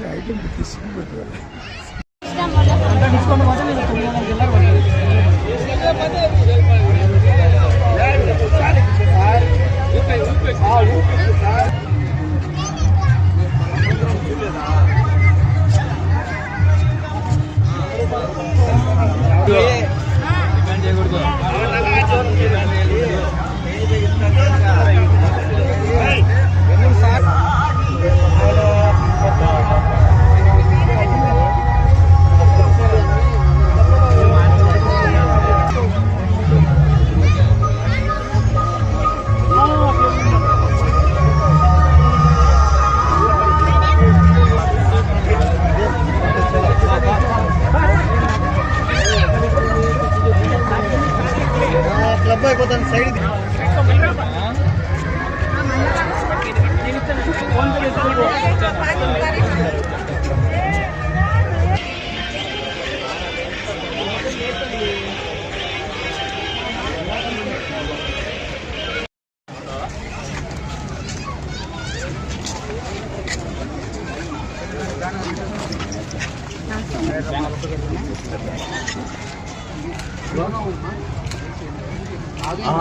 Geldim bir kesin böyle. İşte burada. Ben hiç konu bazen club అయిపోతుంది side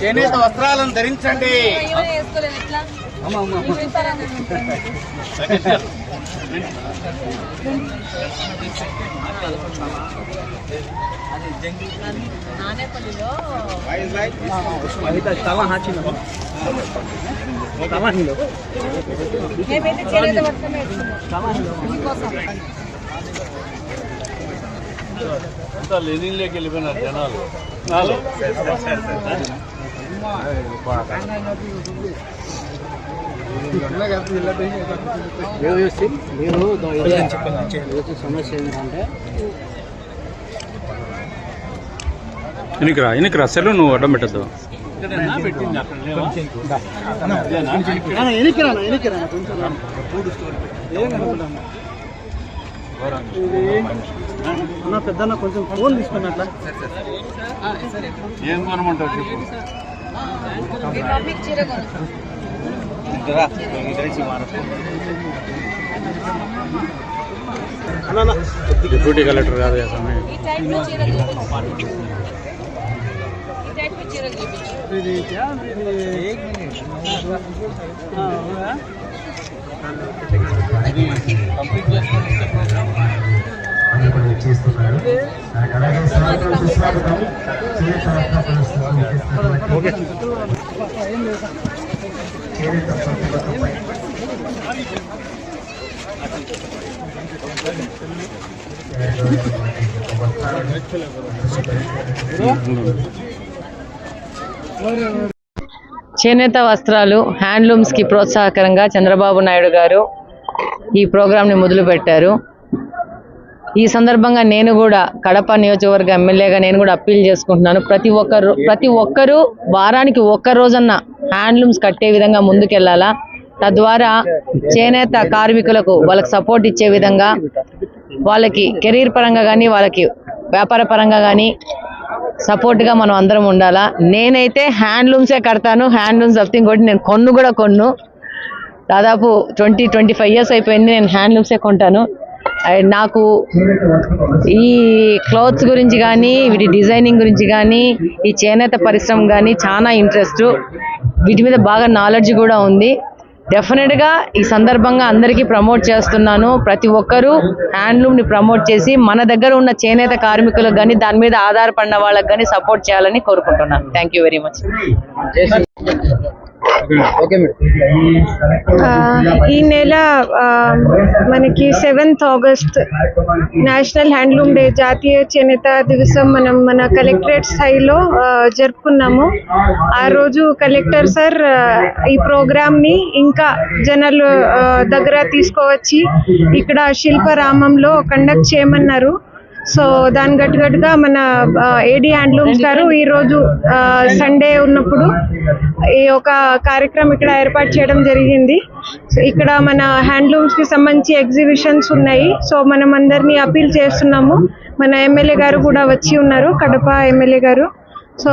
చేనేత వస్త్రాలను ధరించండి. మేమైతే చేనేత వస్త్రమే ఇస్తున్నాం లెనిన్లోకి వెళ్ళిపోయినారు జనాలు. నాలుగు మీరు సమస్య ఏంటంటే ఎనికిరా ఎనికిరా సెల్లు నువ్వు అడ్డం పెట్టద్దు. ఎనికిరా ఎనికిరా అన్న పెద్దన్న కొంచెం ఫోన్ తీసుకున్నట్ల. ఏం కొనమంటావు చెప్పు. మీ మమ్మీకి చీర కొను డిప్యూటీ కలెక్టర్ చేనేత వస్త్రాలు హ్యాండ్లూమ్స్కి ప్రోత్సాహకరంగా చంద్రబాబు నాయుడు గారు ఈ ప్రోగ్రాంని మొదలుపెట్టారు. ఈ సందర్భంగా నేను కూడా కడప నియోజకవర్గ ఎమ్మెల్యేగా నేను కూడా అప్పీల్ చేసుకుంటున్నాను. ప్రతి ఒక్కరు ప్రతి ఒక్కరూ వారానికి ఒక్క రోజన్న హ్యాండ్లూమ్స్ కట్టే విధంగా ముందుకెళ్ళాలా తద్వారా చేనేత కార్మికులకు వాళ్ళకి సపోర్ట్ ఇచ్చే విధంగా వాళ్ళకి కెరీర్ పరంగా కానీ వాళ్ళకి వ్యాపార పరంగా కానీ సపోర్ట్గా మనం అందరం ఉండాలా? నేనైతే హ్యాండ్లూమ్సే కడతాను. హ్యాండ్లూమ్స్ సంథింగ్ కూడా నేను కొన్ను కూడా కొన్ను. దాదాపు ట్వంటీ ట్వంటీ ఫైవ్ ఇయర్స్ అయిపోయింది నేను హ్యాండ్లూమ్సే కొంటాను. నాకు ఈ క్లోత్స్ గురించి కానీ వీటి డిజైనింగ్ గురించి కానీ ఈ చేనేత పరిశ్రమ కానీ చాలా ఇంట్రెస్ట్. వీటి మీద బాగా నాలెడ్జ్ కూడా ఉంది. డెఫినెట్గా ఈ సందర్భంగా అందరికీ ప్రమోట్ చేస్తున్నాను. ప్రతి ఒక్కరూ హ్యాండ్లూమ్ని ప్రమోట్ చేసి మన దగ్గర ఉన్న చేనేత కార్మికులకు కానీ దాని మీద ఆధారపడిన వాళ్ళకి కానీ సపోర్ట్ చేయాలని కోరుకుంటున్నాను. Thank you very much Uh, ఈ నెల uh, మనకి seventh August national handloom day జాతీయ చేనేత దివసం మనం మన కలెక్టరేట్ స్థాయిలో uh, జరుపుకున్నాము. ఆ రోజు కలెక్టర్ సార్ ఈ ప్రోగ్రామ్ని ఇంకా జనాలు దగ్గర తీసుకోవచ్చి ఇక్కడ శిల్పరామంలో కండక్ట్ చేయమన్నారు. సో దాని గట్టుగట్టుగా మన ఏడి హ్యాండ్లూమ్స్ గారు ఈరోజు సండే ఉన్నప్పుడు ఈ ఒక కార్యక్రమం ఇక్కడ ఏర్పాటు చేయడం జరిగింది. ఇక్కడ మన హ్యాండ్లూమ్స్కి సంబంధించి ఎగ్జిబిషన్స్ ఉన్నాయి. సో మనం అందరినీ అపీల్ చేస్తున్నాము. మన ఎమ్మెల్యే గారు కూడా వచ్చి ఉన్నారు. కడప ఎమ్మెల్యే గారు. సో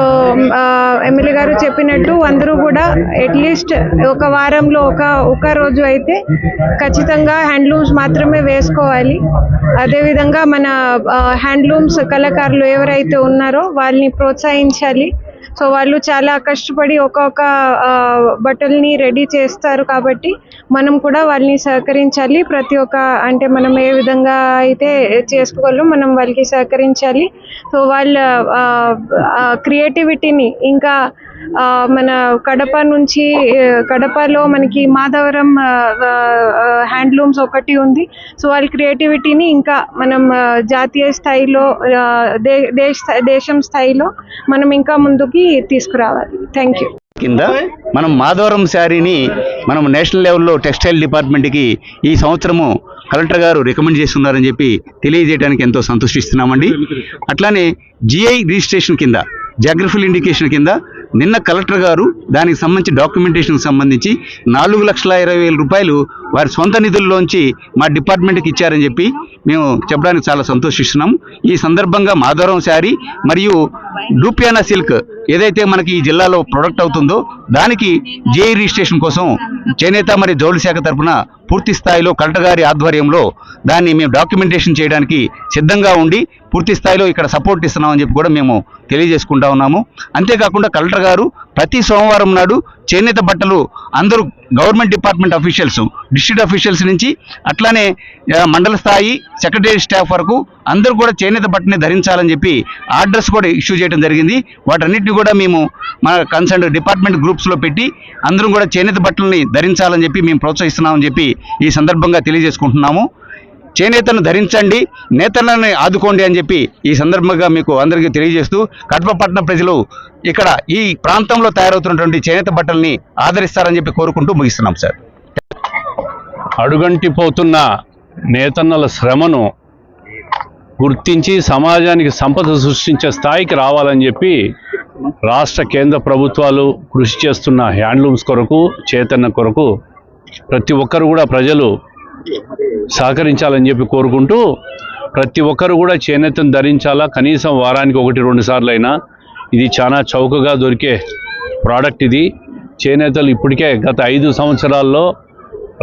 ఎమ్మెల్యే గారు చెప్పినట్టు అందరూ కూడా అట్లీస్ట్ ఒక వారంలో ఒక ఒక రోజు అయితే ఖచ్చితంగా హ్యాండ్లూమ్స్ మాత్రమే వేసుకోవాలి. అదేవిధంగా మన హ్యాండ్లూమ్స్ కళాకారులు ఎవరైతే ఉన్నారో వాళ్ళని ప్రోత్సహించాలి. సో వాళ్ళు చాలా కష్టపడి ఒక్కొక్క బట్టల్ని రెడీ చేస్తారు కాబట్టి మనం కూడా వాళ్ళని సహకరించాలి. ప్రతి ఒక్క అంటే మనం ఏ విధంగా అయితే చేసుకోగలం మనం వాళ్ళకి సహకరించాలి. సో వాళ్ళ క్రియేటివిటీని ఇంకా మన కడప నుంచి కడపలో మనకి మాధవరం హ్యాండ్లూమ్స్ ఒకటి ఉంది. సో వాళ్ళ క్రియేటివిటీని ఇంకా మనం జాతీయ స్థాయిలో దే దేశ దేశం స్థాయిలో మనం ఇంకా ముందుకి తీసుకురావాలి. థ్యాంక్ యూ కింద మనం మాధవరం శారీని మనం నేషనల్ లెవెల్లో టెక్స్టైల్ డిపార్ట్మెంట్కి ఈ సంవత్సరము కలెక్టర్ గారు రికమెండ్ చేస్తున్నారని చెప్పి తెలియజేయడానికి ఎంతో సంతోషిస్తున్నామండి. అట్లానే జిఐ రిజిస్ట్రేషన్ కింద జాగ్రఫికల్ ఇండికేషన్ కింద నిన్న కలెక్టర్ గారు దానికి సంబంధించి డాక్యుమెంటేషన్కి సంబంధించి నాలుగు లక్షల ఇరవై వేల రూపాయలు వారి సొంత నిధుల్లోంచి మా డిపార్ట్మెంట్కి ఇచ్చారని చెప్పి మేము చెప్పడానికి చాలా సంతోషిస్తున్నాం. ఈ సందర్భంగా మాధవరం శారీ మరియు డూపియానా సిల్క్ ఏదైతే మనకి ఈ జిల్లాలో ప్రొడక్ట్ అవుతుందో దానికి జేఈ రిజిస్ట్రేషన్ కోసం చేనేత మరియు జౌళి శాఖ తరఫున పూర్తి స్థాయిలో కలెక్టర్ గారి ఆధ్వర్యంలో దాన్ని మేము డాక్యుమెంటేషన్ చేయడానికి సిద్ధంగా ఉండి పూర్తి స్థాయిలో ఇక్కడ సపోర్ట్ ఇస్తున్నామని చెప్పి కూడా మేము తెలియజేసుకుంటా ఉన్నాము. అంతేకాకుండా కలెక్టర్ గారు ప్రతి సోమవారం నాడు చేనేత బట్టలు అందరూ government department officials district officials నుంచి అట్లానే మండల స్థాయి సెక్రటరీ స్టాఫ్ వరకు అందరూ కూడా చేనేత బట్టని ధరించాలని చెప్పి ఆర్డర్స్ కూడా ఇష్యూ చేయడం జరిగింది. వాటన్నిటిని కూడా మేము మన కన్సర్న్ డిపార్ట్మెంట్ గ్రూప్స్లో పెట్టి అందరం కూడా చేనేత బట్టలని ధరించాలని చెప్పి మేము ప్రోత్సహిస్తున్నామని చెప్పి ఈ సందర్భంగా తెలియజేసుకుంటున్నాము. చేనేతను ధరించండి నేతలను ఆదుకోండి అని చెప్పి ఈ సందర్భంగా మీకు అందరికీ తెలియజేస్తూ కడప పట్టణ ప్రజలు ఇక్కడ ఈ ప్రాంతంలో తయారవుతున్నటువంటి చేనేత బట్టల్ని ఆదరిస్తారని చెప్పి కోరుకుంటూ ముగిస్తున్నాం సార్. అడుగంటిపోతున్న నేతన్నల శ్రమను గుర్తించి సమాజానికి సంపద సృష్టించే స్థాయికి రావాలని చెప్పి రాష్ట్ర కేంద్ర ప్రభుత్వాలు కృషి చేస్తున్న హ్యాండ్లూమ్స్ కొరకు చేతన్న కొరకు ప్రతి ఒక్కరు కూడా ప్రజలు సహకరించాలని చెప్పి కోరుకుంటూ ప్రతి ఒక్కరు కూడా చేనేతను ధరించాలా? కనీసం వారానికి ఒకటి రెండు సార్లు అయినా ఇది చాలా చౌకగా దొరికే ప్రోడక్ట్ ఇది. చేనేతలు ఇప్పటికే గత ఐదు సంవత్సరాల్లో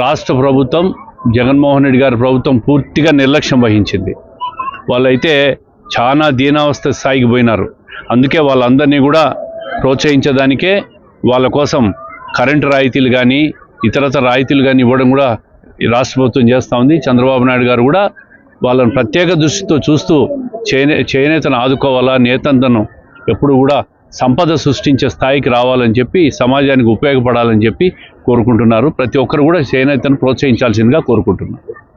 రాష్ట్ర ప్రభుత్వం జగన్మోహన్ రెడ్డి గారి ప్రభుత్వం పూర్తిగా నిర్లక్ష్యం వహించింది. వాళ్ళైతే చాలా దీనావస్థ స్థాయికి పోయినారు. అందుకే వాళ్ళందరినీ కూడా ప్రోత్సహించడానికే వాళ్ళ కోసం కరెంటు రాయితీలు కానీ ఇతరతర రాయితీలు కానీ ఇవ్వడం కూడా రాష్ట్ర ప్రభుత్వం చేస్తూ ఉంది. చంద్రబాబు నాయుడు గారు కూడా వాళ్ళని ప్రత్యేక దృష్టితో చూస్తూ చేనే చేనేతను ఆదుకోవాలా నేతంతను ఎప్పుడు కూడా సంపద సృష్టించే స్థాయికి రావాలని చెప్పి సమాజానికి ఉపయోగపడాలని చెప్పి కోరుకుంటున్నారు. ప్రతి ఒక్కరు కూడా చేనేతను ప్రోత్సహించాల్సిందిగా కోరుకుంటున్నారు.